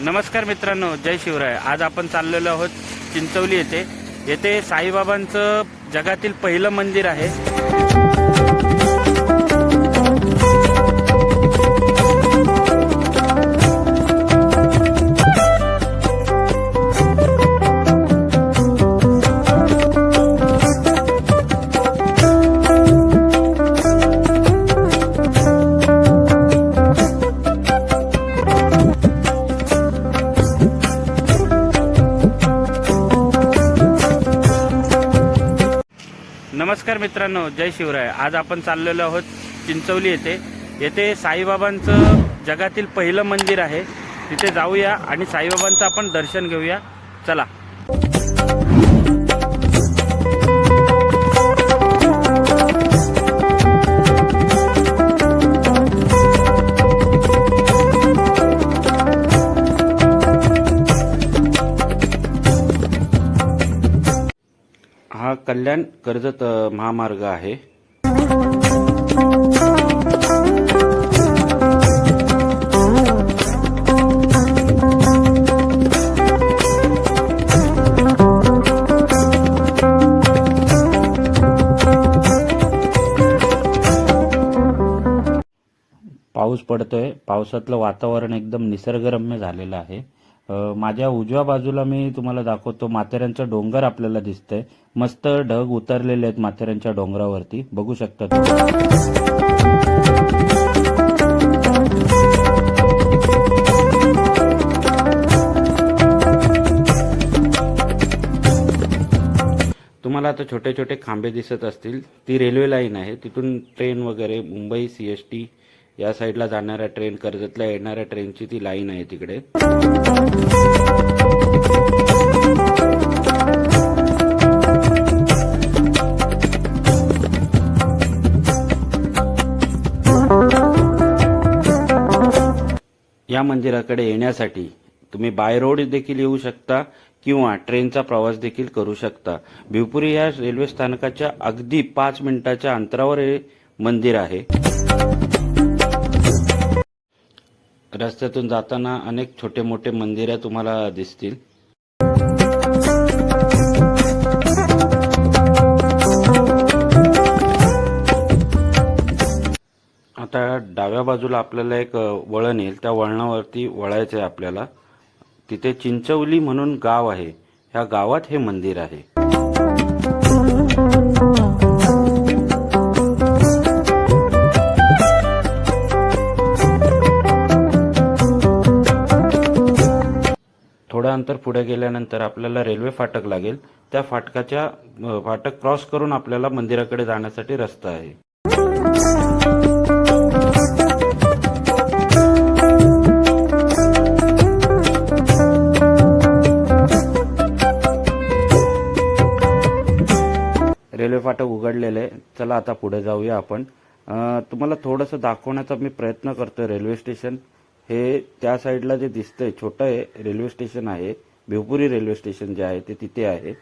नमस्कार मित्रांनो जय शिवराय. आज आपण चाललेलो आहोत चिंचवली येथे. येथे साईबाबांचं जगातील पहिलं मंदिर आहे. नमस्कार मित्रांनो जय शिवराय. आज आपण चाललेलो आहोत चिंचवली येथे. येथे साईबाबांचं जगातील पहिलं मंदिर आहे. तिथे जाऊया आणि साईबाबांचं आपण दर्शन घेऊया. चला. कल्याण कर्जत महामार्ग आहे. पाऊस पडतोय. पावसातलं वातावरण एकदम निसर्गरम्य झालेलं आहे. माझ्या उजव्या बाजूला मी तुम्हाला दाखवतो माथेऱ्यांचा डोंगर आपल्याला दिसतंय. मस्त ढग उतरलेले आहेत माथेऱ्यांच्या डोंगरावरती. बघू शकता तुम्हाला आता छोटे छोटे खांबे दिसत असतील. ती रेल्वे लाईन आहे. तिथून ट्रेन वगैरे मुंबई सी एस टी या साईडला जाणाऱ्या ट्रेन कर्जतला येणाऱ्या ट्रेनची ती लाईन आहे तिकडे. या मंदिराकडे येण्यासाठी तुम्ही बाय रोड देखील येऊ शकता किंवा ट्रेनचा प्रवास देखील करू शकता. भिवपुरी या रेल्वे स्थानकाच्या अगदी पाच मिनिटाच्या अंतरावर हे मंदिर आहे. रस्त्यातून जाताना अनेक छोटे मोठे मंदिरे तुम्हाला दिसतील. आता डाव्या बाजूला आपल्याला एक वळण येईल. त्या वळणावरती वळायचं आहे आपल्याला. तिथे चिंचवली म्हणून गाव आहे. ह्या गावात हे मंदिर आहे. अंतर पुढे गेल्यानंतर आपल्याला रेल्वे फाटक लागेल. त्या फाटकाच्या फाटक क्रॉस करून आपल्याला मंदिराकडे जाण्यासाठी रस्ता आहे. रेल्वे फाटक उघडलेले आहे. चला आता पुढे जाऊया आपण. तुम्हाला थोडंसं दाखवण्याचा मी प्रयत्न करतोय रेल्वे स्टेशन. हे त्या साईडला जे दिसतंय छोटं आहे रेल्वे स्टेशन आहे. भिवपुरी रेल्वे स्टेशन जे आहे ते तिथे आहे.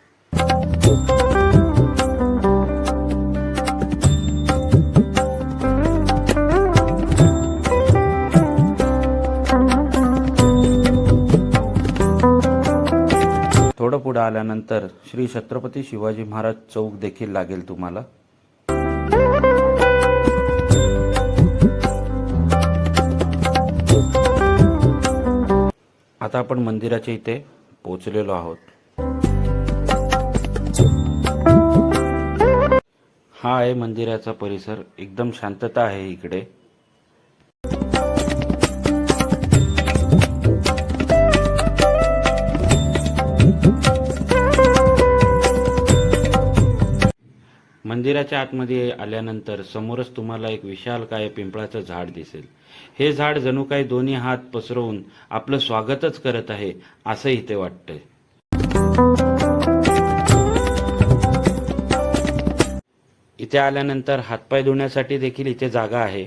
थोडं पुढे आल्यानंतर श्री छत्रपती शिवाजी महाराज चौक देखील लागेल तुम्हाला. आता आपण मंदिराच्या इथे पोहोचलेलो आहोत. हा आहे मंदिराचा परिसर. एकदम शांतता आहे इकडे. मंदिराच्या आतमध्ये आल्यानंतर समोरच तुम्हाला एक विशाल काय पिंपळाचं झाड दिसेल. हे झाड जणू काही दोन्ही हात पसरवून आपलं स्वागतच करत आहे असं इथे वाटतंय. इथे आल्यानंतर हातपाय धुण्यासाठी देखील इथे जागा आहे.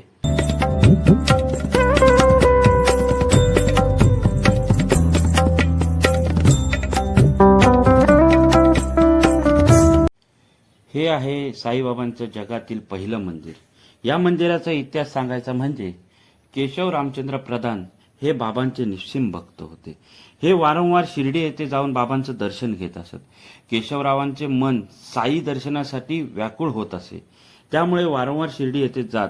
हे आहे साईबाबांचं जगातील पहिलं मंदिर. या मंदिराचा इतिहास सांगायचा म्हणजे केशव रामचंद्र प्रधान हे बाबांचे निश्चिम भक्त होते. हे वारंवार शिर्डी येथे जाऊन बाबांचं दर्शन घेत असत. केशवरावांचे मन साई दर्शनासाठी व्याकुळ होत असे. त्यामुळे वारंवार शिर्डी येथे जात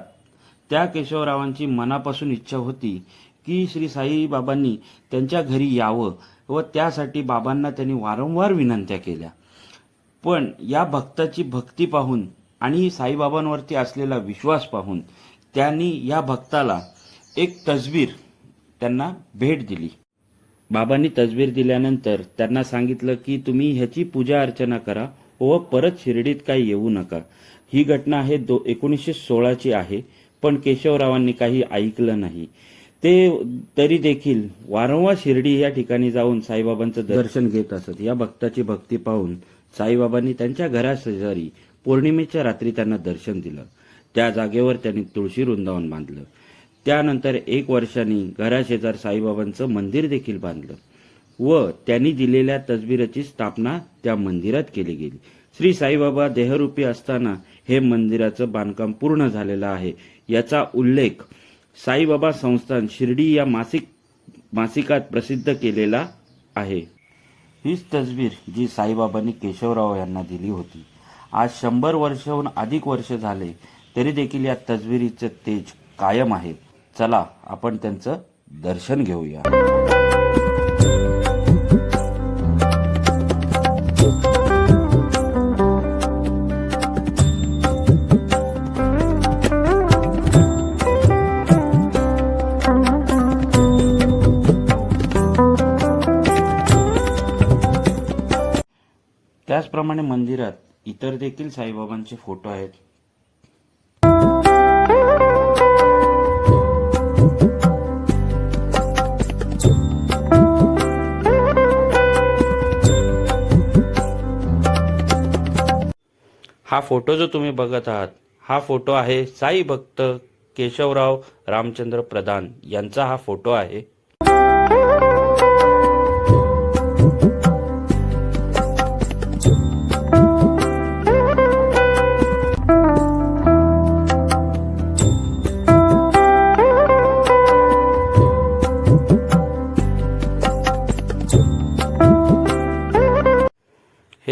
त्या केशवरावांची मनापासून इच्छा होती की श्री साईबाबांनी त्यांच्या घरी यावं व त्यासाठी बाबांना त्यांनी वारंवार विनंत्या केल्या. पण या भक्ताची भक्ती पाहून आणि साईबाबांवरती असलेला विश्वास पाहून त्यांनी या भक्ताला एक तजवीर त्यांना भेट दिली. बाबांनी तजवीर दिल्यानंतर त्यांना सांगितलं की तुम्ही ह्याची पूजा अर्चना करा व परत शिर्डीत काही येऊ नका. ही घटना आहे दो एकोणीसशे सोळाची आहे पण केशवरावांनी काही ऐकलं नाही. ते तरी देखील वारंवार शिर्डी या ठिकाणी जाऊन साईबाबांचं दर्शन घेत असत. या भक्ताची भक्ती पाहून साईबाबांनी त्यांच्या घराशेजारी पौर्णिमेच्या रात्री त्यांना दर्शन दिलं. त्या जागेवर त्यांनी तुळशी वृंदावन बांधलं. त्यानंतर एक वर्षांनी घराशेजार साईबाबांचं मंदिर देखील बांधलं व त्यांनी दिलेल्या तजबिराची स्थापना त्या मंदिरात केली गेली. श्री साईबाबा देहरूपी असताना हे मंदिराचं बांधकाम पूर्ण झालेलं आहे. याचा उल्लेख साईबाबा संस्थान शिर्डी या मासिक मासिकात प्रसिद्ध केलेला आहे. हीच तस्वीर जी साईबाबांनी केशवराव यांना दिली होती. आज शंभर वर्षाहून अधिक वर्ष झाले तरी देखील या तसबिरीचे तेज कायम आहे. चला आपण त्यांचं दर्शन घेऊया. त्याचप्रमाणे मंदिरात इतर देखील साईबाबांचे फोटो आहेत. हा फोटो जो तुम्ही बघत आहात हा फोटो आहे साई भक्त केशवराव रामचंद्र प्रधान यांचा हा फोटो आहे.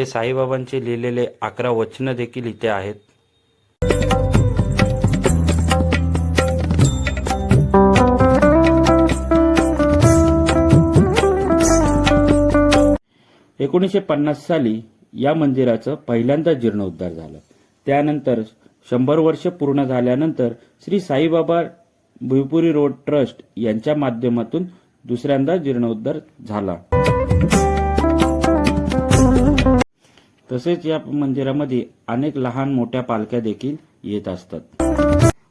हे साईबाबांचे लिहिलेले अकरा वचनं देखील इथे आहेत. एकोणीसशे पन्नास साली या मंदिराचं पहिल्यांदा जीर्णोद्धार झालं. त्यानंतर शंभर वर्ष पूर्ण झाल्यानंतर श्री साईबाबा भुईपुरी रोड ट्रस्ट यांच्या माध्यमातून दुसऱ्यांदा जीर्णोद्धार झाला. तसेच या मंदिरामध्ये अनेक लहान मोठ्या पालख्या देखील येत असतात.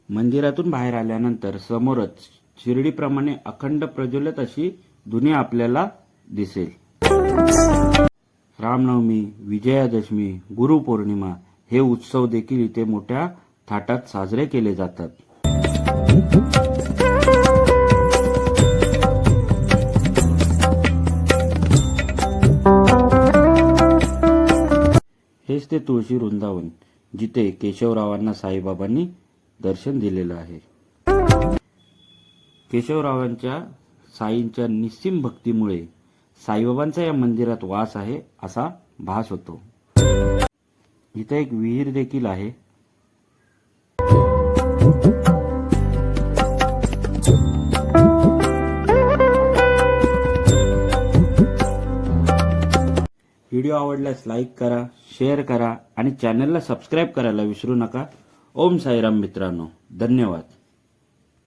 मंदिरातून बाहेर आल्यानंतर समोरच शिर्डीप्रमाणे अखंड प्रज्वलित अशी दुनिया आपल्याला दिसेल. रामनवमी विजयादशमी गुरुपौर्णिमा हे उत्सव देखील इथे मोठ्या थाटात साजरे केले जातात. हेच तुळशी वृंदावन जिथे केशवरावांना साईबाबांनी दर्शन दिलेलं आहे. केशवरावांच्या साईंच्या निस्सीम भक्तीमुळे साईबाबांचा या मंदिरात वास आहे असा भास होतो. इथे एक विहीर देखील आहे. आवडल्यास लाईक करा शेअर करा आणि चॅनलला सबस्क्राईब करायला विसरू नका. ओम साईराम मित्रांनो. धन्यवाद.